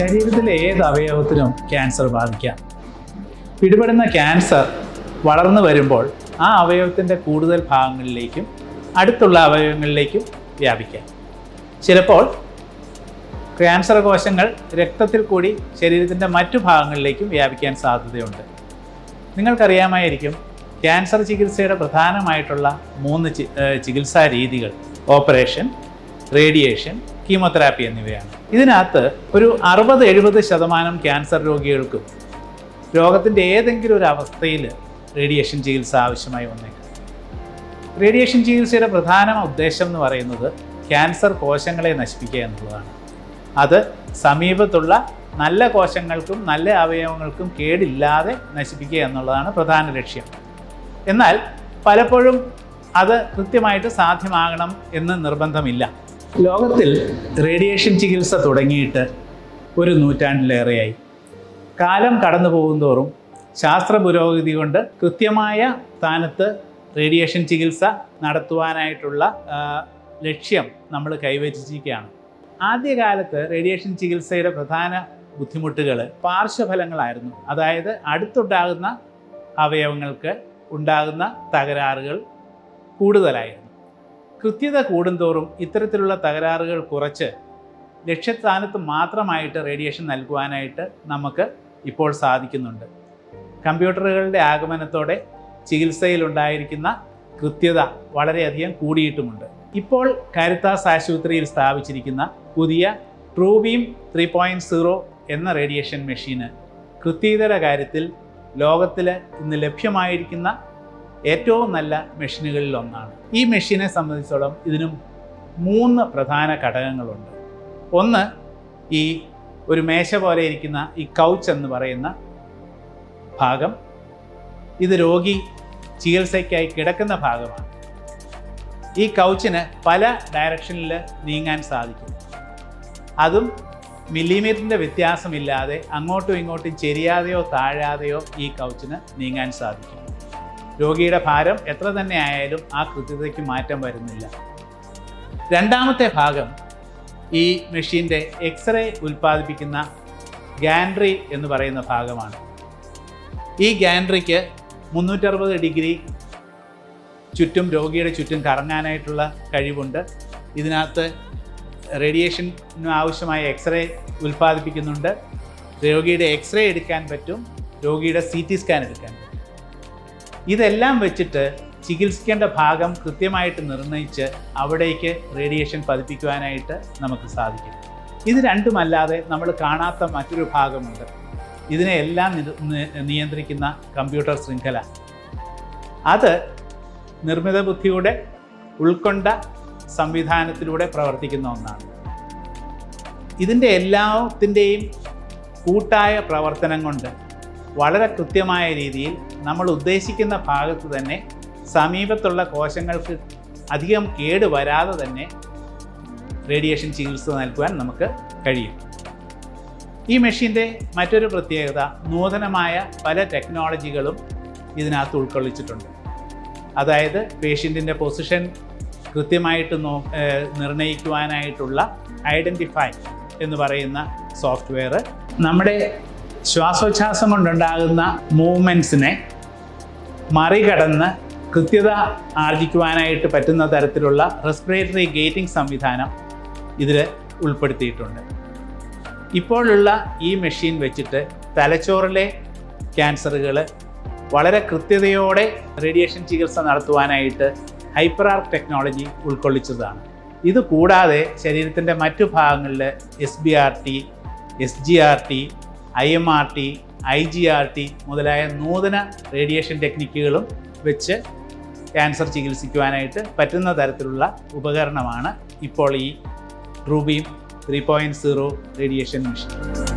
ശരീരത്തിലെ ഏത് അവയവത്തിനും ക്യാൻസർ ബാധിക്കാം. പിടിപെടുന്ന ക്യാൻസർ വളർന്നു വരുമ്പോൾ ആ അവയവത്തിന്റെ കൂടുതൽ ഭാഗങ്ങളിലേക്കും അടുത്തുള്ള അവയവങ്ങളിലേക്കും വ്യാപിക്കാം. ചിലപ്പോൾ ക്യാൻസർ കോശങ്ങൾ രക്തത്തിൽ കൂടി ശരീരത്തിന്റെ മറ്റു ഭാഗങ്ങളിലേക്കും വ്യാപിക്കാൻ സാധ്യതയുണ്ട്. നിങ്ങൾക്കറിയാമായിരിക്കും ക്യാൻസർ ചികിത്സയുടെ പ്രധാനമായിട്ടുള്ള മൂന്ന് ചികിത്സാ രീതികൾ. ഓപ്പറേഷൻ റേഡിയേഷൻ കീമോതെറാപ്പി എന്നിവയാണ്. ഇതിനകത്ത് ഒരു അറുപത് എഴുപത് ശതമാനം ക്യാൻസർ രോഗികൾക്കും രോഗത്തിന്റെ ഏതെങ്കിലും ഒരു അവസ്ഥയിൽ റേഡിയേഷൻ ചികിത്സ ആവശ്യമായി വന്നേക്കാം. റേഡിയേഷൻ ചികിത്സയുടെ പ്രധാന ഉദ്ദേശം എന്ന് പറയുന്നത് ക്യാൻസർ കോശങ്ങളെ നശിപ്പിക്കുക എന്നുള്ളതാണ്. അത് സമീപത്തുള്ള നല്ല കോശങ്ങൾക്കും നല്ല അവയവങ്ങൾക്കും കേടില്ലാതെ നശിപ്പിക്കുക എന്നുള്ളതാണ് പ്രധാന ലക്ഷ്യം. എന്നാൽ പലപ്പോഴും അത് കൃത്യമായിട്ട് സാധ്യമാകണം എന്ന് നിർബന്ധമില്ല. ലോകത്തിൽ റേഡിയേഷൻ ചികിത്സ തുടങ്ങിയിട്ട് ഒരു നൂറ്റാണ്ടിലേറെയായി. കാലം കടന്നു പോകുന്തോറും ശാസ്ത്ര പുരോഗതി കൊണ്ട് കൃത്യമായ സ്ഥാനത്ത് റേഡിയേഷൻ ചികിത്സ നടത്തുവാനായിട്ടുള്ള ലക്ഷ്യം നമ്മൾ കൈവച്ചിരിക്കുകയാണ്. ആദ്യകാലത്ത് റേഡിയേഷൻ ചികിത്സയുടെ പ്രധാന ബുദ്ധിമുട്ടുകൾ പാർശ്വഫലങ്ങളായിരുന്നു. അതായത് അടുത്തുണ്ടാകുന്ന അവയവങ്ങൾക്ക് ഉണ്ടാകുന്ന തകരാറുകൾ കൂടുതലായിരുന്നു. കൃത്യത കൂടുന്തോറും ഇത്തരത്തിലുള്ള തകരാറുകൾ കുറച്ച് ലക്ഷ്യസ്ഥാനത്ത് മാത്രമായിട്ട് റേഡിയേഷൻ നൽകുവാനായിട്ട് നമുക്ക് ഇപ്പോൾ സാധിക്കുന്നുണ്ട്. കമ്പ്യൂട്ടറുകളുടെ ആഗമനത്തോടെ ചികിത്സയിലുണ്ടായിരിക്കുന്ന കൃത്യത വളരെയധികം കൂടിയിട്ടുമുണ്ട്. ഇപ്പോൾ കാരിത്താസ് ആശുപത്രിയിൽ സ്ഥാപിച്ചിരിക്കുന്ന പുതിയ ട്രൂബീം ത്രീ പോയിന്റ് സീറോ എന്ന റേഡിയേഷൻ മെഷീന് കൃത്യതയുടെ കാര്യത്തിൽ ലോകത്തിൽ ഇന്ന് ലഭ്യമായിരിക്കുന്ന ഏറ്റവും നല്ല മെഷീനുകളിൽ ഒന്നാണ് ഈ മെഷീനെ സംബന്ധിച്ചോളം ഇതിനും മൂന്ന് പ്രധാന ഘടകങ്ങളുണ്ട്. ഒന്ന് ഈ ഒരു മേശ പോലെ ഇരിക്കുന്ന ഈ കൗച്ച് എന്ന് പറയുന്ന ഭാഗം. ഇത് രോഗി ചികിത്സയ്ക്കായി കിടക്കുന്ന ഭാഗമാണ്. ഈ കൗച്ചിന് പല ഡയറക്ഷനിൽ നീങ്ങാൻ സാധിക്കും. അതും മില്ലിമീറ്ററിന്റെ വ്യത്യാസമില്ലാതെ അങ്ങോട്ടും ഇങ്ങോട്ടും ചെരിയാതെയോ താഴാതെയോ ഈ കൗച്ചിന് നീങ്ങാൻ സാധിക്കും. രോഗിയുടെ ഭാരം എത്ര തന്നെ ആയാലും ആ കൃത്യതയ്ക്ക് മാറ്റം വരുന്നില്ല. രണ്ടാമത്തെ ഭാഗം ഈ മെഷീന്റെ എക്സ്റേ ഉൽപ്പാദിപ്പിക്കുന്ന ഗാൻട്രി എന്ന് പറയുന്ന ഭാഗമാണ്. ഈ ഗാൻട്രിക്ക് മുന്നൂറ്ററുപത് ഡിഗ്രി ചുറ്റും രോഗിയുടെ ചുറ്റും കറങ്ങാനായിട്ടുള്ള കഴിവുണ്ട്. ഇതിനകത്ത് റേഡിയേഷന് ആവശ്യമായ എക്സ്റേ ഉൽപ്പാദിപ്പിക്കുന്നുണ്ട്. രോഗിയുടെ എക്സ്റേ എടുക്കാൻ പറ്റും രോഗിയുടെ സി ടി സ്കാൻ എടുക്കാൻ പറ്റും. ഇതെല്ലാം വെച്ചിട്ട് ചികിത്സിക്കേണ്ട ഭാഗം കൃത്യമായിട്ട് നിർണയിച്ച് അവിടേക്ക് റേഡിയേഷൻ പതിപ്പിക്കുവാനായിട്ട് നമുക്ക് സാധിക്കും. ഇത് രണ്ടുമല്ലാതെ നമ്മൾ കാണാത്ത മറ്റൊരു ഭാഗമുണ്ട്. ഇതിനെ എല്ലാം നിയന്ത്രിക്കുന്ന കമ്പ്യൂട്ടർ ശൃംഖല. അത് നിർമ്മിത ബുദ്ധിയുടെ ഉൾക്കൊണ്ട സംവിധാനത്തിലൂടെ പ്രവർത്തിക്കുന്ന ഒന്നാണ്. ഇതിന്റെ എല്ലാത്തിന്റെയും കൂട്ടായ പ്രവർത്തനം കൊണ്ട് വളരെ കൃത്യമായ രീതിയിൽ നമ്മൾ ഉദ്ദേശിക്കുന്ന ഭാഗത്ത് തന്നെ സമീപത്തുള്ള കോശങ്ങൾക്ക് അധികം കേട് വരാതെ തന്നെ റേഡിയേഷൻ ചികിത്സ നൽകുവാൻ നമുക്ക് കഴിയും. ഈ മെഷീന്റെ മറ്റൊരു പ്രത്യേകത നൂതനമായ പല ടെക്നോളജികളും ഇതിനകത്ത് ഉൾക്കൊള്ളിച്ചിട്ടുണ്ട്. അതായത് പേഷ്യന്റിന്റെ പൊസിഷൻ കൃത്യമായിട്ട് നോ നിർണയിക്കുവാനായിട്ടുള്ള ഐഡന്റിഫൈ എന്ന് പറയുന്ന സോഫ്റ്റ്വെയർ നമ്മുടെ ശ്വാസോച്ഛ്വാസം കൊണ്ടുണ്ടാകുന്ന മൂവ്മെന്റ്സിനെ മറികടന്ന് കൃത്യത ആർജിക്കുവാനായിട്ട് പറ്റുന്ന തരത്തിലുള്ള റെസ്പിറേറ്ററി ഗേറ്റിംഗ് സംവിധാനം ഇതിൽ ഉൾപ്പെടുത്തിയിട്ടുണ്ട്. ഇപ്പോഴുള്ള ഈ മെഷീൻ വെച്ചിട്ട് തലച്ചോറിലെ ക്യാൻസറുകൾ വളരെ കൃത്യതയോടെ റേഡിയേഷൻ ചികിത്സ നടത്തുവാനായിട്ട് ഹൈപ്പറാർക്ക് ടെക്നോളജി ഉൾക്കൊള്ളിച്ചതാണ്. ഇത് കൂടാതെ ശരീരത്തിന്റെ മറ്റു ഭാഗങ്ങളിൽ S B R T S G R T I M R T I G R T മുതലായ നൂതന റേഡിയേഷൻ ടെക്നിക്കുകളും വെച്ച് ക്യാൻസർ ചികിത്സിക്കുവാനായിട്ട് പറ്റുന്ന തരത്തിലുള്ള ഉപകരണമാണ് ഇപ്പോൾ ഈ TrueBeam three point zero radiation machine